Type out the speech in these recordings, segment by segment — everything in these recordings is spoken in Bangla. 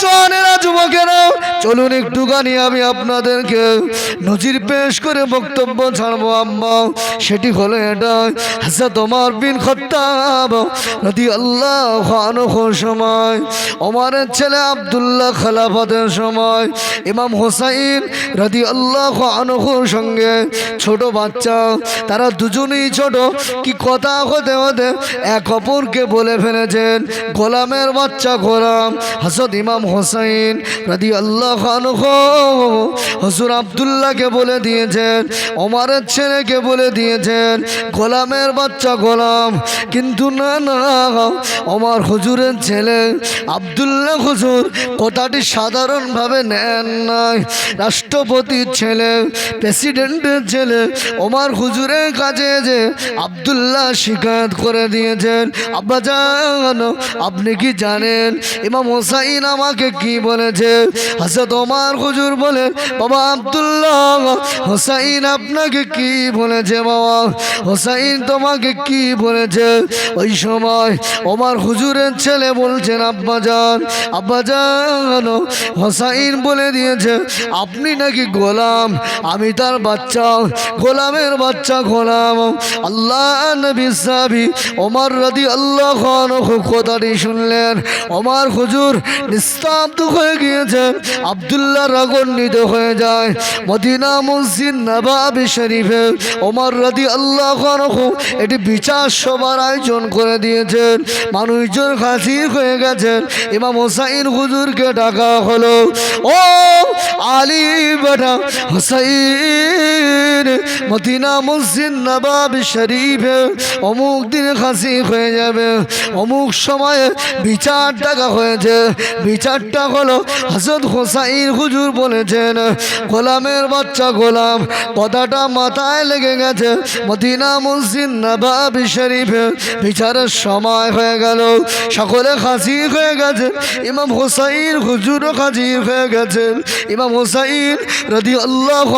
জওয়ানেরা যুবকেরা চলুন একটুখানি আমি আপনাদেরকে নজির পেশ করে বক্তব্য ছাড়বো, আম্মা। সেটি হলো এটা হাসা তোমার বিন খত্তাব নদী আল্লাহ সময়, ওমারের ছেলে আবদুল্লাহ খালাফতের সময়, ইমাম হোসাইন রাদি আল্লাহ আনহুর সঙ্গে ছোট বাচ্চা, তারা দুজনেই ছোট। কি কথা হতে হতে এক অপরকে বলে ফেলেছেন, গোলামের বাচ্চা গোলাম হাসদ ইমাম হোসাইন রাদি আল্লাহ হসুর আবদুল্লাহকে বলে দিয়েছেন, ওমারের ছেলেকে বলে দিয়েছেন, গোলামের বাচ্চা গোলাম। কিন্তু না না আমার হুজুরের ছেলে আবদুল্লাহ হুজুর কথাটি সাধারণভাবে নেন নাই। রাষ্ট্রপতির ছেলে, প্রেসিডেন্টের ছেলে ওমার হুজুরের কাছে যে আবদুল্লাহ শিকায়ত করে দিয়েছেন। আব্বা জান, আপনি কি জানেন? ইমাম হোসাইন আমাকে কি বলেছে? হাসত ওমার হুজুর বলে, বাবা আবদুল্লাহ, হোসাইন আপনাকে কি বলেছে বাবা? হোসাইন তোমাকে কি বলেছে? ওই সময় ওমার হুজুরের ছেলে বলছেন, আব্বা যান আব্বা যান হোসাইন বলে দিয়েছে, আপনি নাকি গোলাম? আমি তার বাচ্চা, গোলামের বাচ্চা গোলাম। আল্লাহ নবী ওমর রাদি আল্লাহ খান কথাটি শুনলেন। ওমর হুজুর নিস্তব্ধ হয়ে গিয়েছেন আবদুল্লাহ রাগান্বিত হয়ে যায়। মদিনা মসজিদ নবাবি শরীফে ওমর রাদি আল্লাহ এটি বিচার সভার আয়োজন করে দিয়েছেন। মানুষজন হাসির হয়ে গেছেন। ইমাম হোসাইন হুজুরকে ডাকা হলো। ও আলী বেটা হোসাইন, মদিনা মসজিদ নবাব শরীফে অমুক দিন খাসি হয়ে যাবে। অমুক সময়ে বিচার ডাকা হয়েছে। বিচারটা হলো হাসদ হোসাইন হুজুর বলেছেন, গোলামের বাচ্চা গোলাম কথাটা মাথায় লেগে গেছে। মদিনা মসজিদ নবাবি শরীফে, বিচারের সময় হয়ে গেল, সকলে খাসি হয়ে গেছে। ইমাম হোসাইন হুজুরও হাজির হয়ে গেছেন। ইমাম হোসাইন রদি আল্লাহ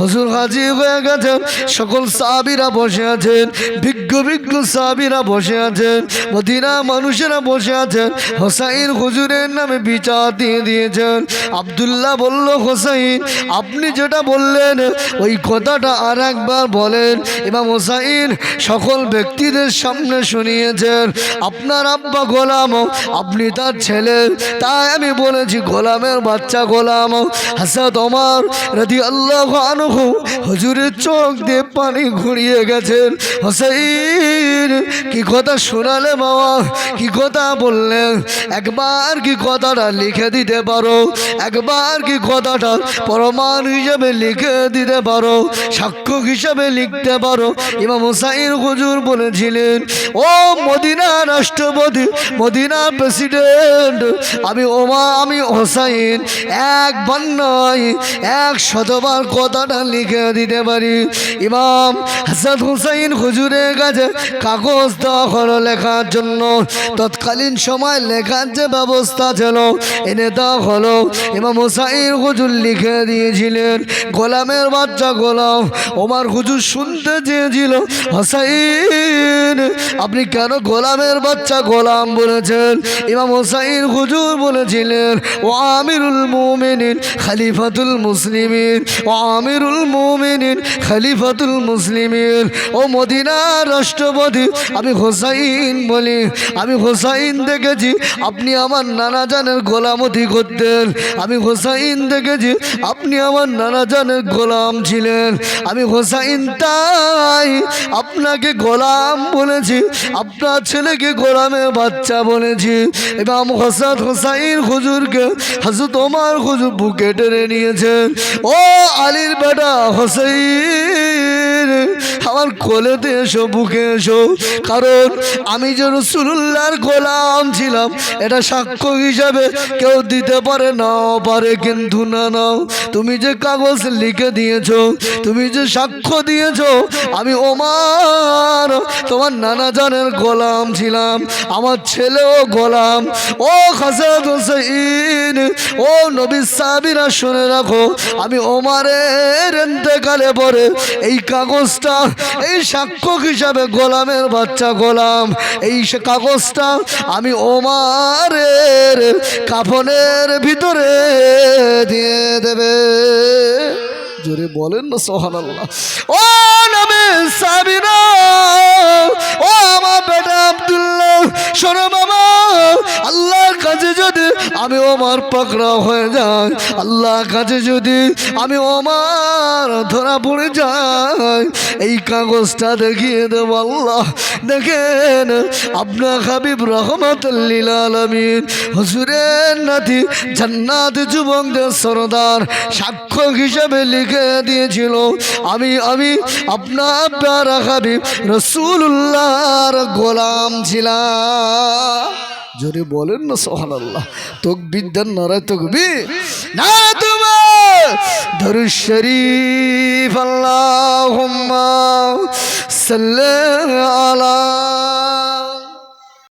হুজুর হাজির হয়ে গেছেন। সকল সাবিরা বসে আছেন, বিজ্ঞ বিজ্ঞ সাবিরা বসে আছেন, মদিনা মানুষেরা বসে আছেন। হোসাইন হুজুরের নামে বিচার দিয়ে দিয়েছেন। আবদুল্লাহ বলল, হোসাইন, আপনি যেটা বললেন, ওই কথাটা আর একবার বলেন। ইমাম হোসাইন সকল ব্যক্তিদের সামনে শুনিয়েছেন, আপনার আব্বা গোলাম, আপনি তার ছেলে, তাই আমি বলেছি গোলামের বাচ্চা গোলাম। হাসাদ ওমর রাদি আল্লাহ আনহু হুজুরের চোখ দিয়ে পানি ঘুরিয়ে গেছেন, হোসাইন, কি কথা শোনালে বাবা কি কথা বললেন? একবার কি কথাটা লিখে দিতে পারো? একবার কি কথাটা প্রমাণ হিসেবে লিখে দিতে পারো? সাক্ষ্য হিসেবে লিখতে পারো? ইমাম হুসাইন হুজুর বলেছিলেন, ও মদিনা রাষ্ট্রপতি, মদিনা প্রেসিডেন্ট আমি ওমা, আমি হোসাইন একবার নয়, এক শতবার কথাটা লিখে দিতে পারি। ইমাম হাসান হুসাইন হুজুরের কাছে কাগজ দেওয়া লেখার জন্য তৎকালীন সময় লেখার যে ব্যবস্থা ছিল, এনে দেওয়া ইমাম হুসাইন হুজুর লিখে দিয়েছিলেন, গোলামের বাচ্চা গোলাম, ওমার হুজুর শুনতে চেয়েছিল, হোসাইন, আপনি কেন গোলামের বাচ্চা গোলাম বলেছেন? ইমাম হোসাইন হুজুর বলেছিলেন, ও আমিরুল মুমিনিন, খলিফাতুল মুসলিমিন, ও আমিরুল মুমিনিন, খালিফাতুল মুসলিমিন, ও মদিনার রাষ্ট্রপতি, আমি হোসাইন বলি, আমি হোসাইন দেখেছি, আপনি আমার নানা জানের গোলামতি করতেন। আমি হোসাইন দেখেছি। আপনি আমার নানা জানের গোলাম ছিলেন। আমি হোসাইন তাই আপনাকে গোলাম বলেছি। আপনার ছেলেকে গোলামের বাচ্চা বলেছি। এবং হোসাদ হোসাইন হুজুরকে হাজরত তোমার হুজুর বুকে টেনে নিয়েছেন। ও আলীর বেটা হোসাইন। আমার কোলেতে এসো, বুকে এসো। কারণ আমি যে রসুল্লাহর গোলাম ছিলাম, এটা সাক্ষ্য হিসাবে কেউ দিতে পারে নাও পারে কিন্তু না নাও তুমি যে কাগজ লিখে দিয়েছ, তুমি যে সাক্ষ্য দিয়েছ, আমি ওমার, তোমার নানা জানের গোলাম ছিলাম, আমার ছেলেও গোলাম। ও খাসাদ হোসেন ও নবী সাবিরা শুনে রাখো, আমি ওমারের এতেকালে পরে এই কাগজটা, এই সাক্ষ্য হিসাবে গোলামের বাচ্চা গোলাম। এই সে কাগজটা আমি ওমারের কাফনের ভিতরে দিয়ে দেবে। জোরে বলেন না সোহান আল্লাহ ও নবী সাবিরা ও আমার বেটা আব্দুল্লাহ, শোনো বাবা আল্লাহর কাছে যদি আমি ওমার পাকড়া হয়ে যাই। আল্লাহর কাছে যদি আমি ওমার ধরা পড়ে যাই, এই কাগজটা দেখিয়ে দেব আল্লাহ। দেখেন আপনার হাবিব রহমতুল্লিল আলমিন, হজুরের নাতি জান্নাত যুবকদের সরদার সাক্ষ্য হিসেবে লিখে দিয়েছিল। আমি আমি আপনার প্যারা হাবিব রসুল্লাহর গোলাম ছিলাম। জোরে বলেন না সোহান আল্লাহ তকবির দেন নারায় তকবি না তোমার শরীফ আল্লাহ সাল্লাল্লাহু আলা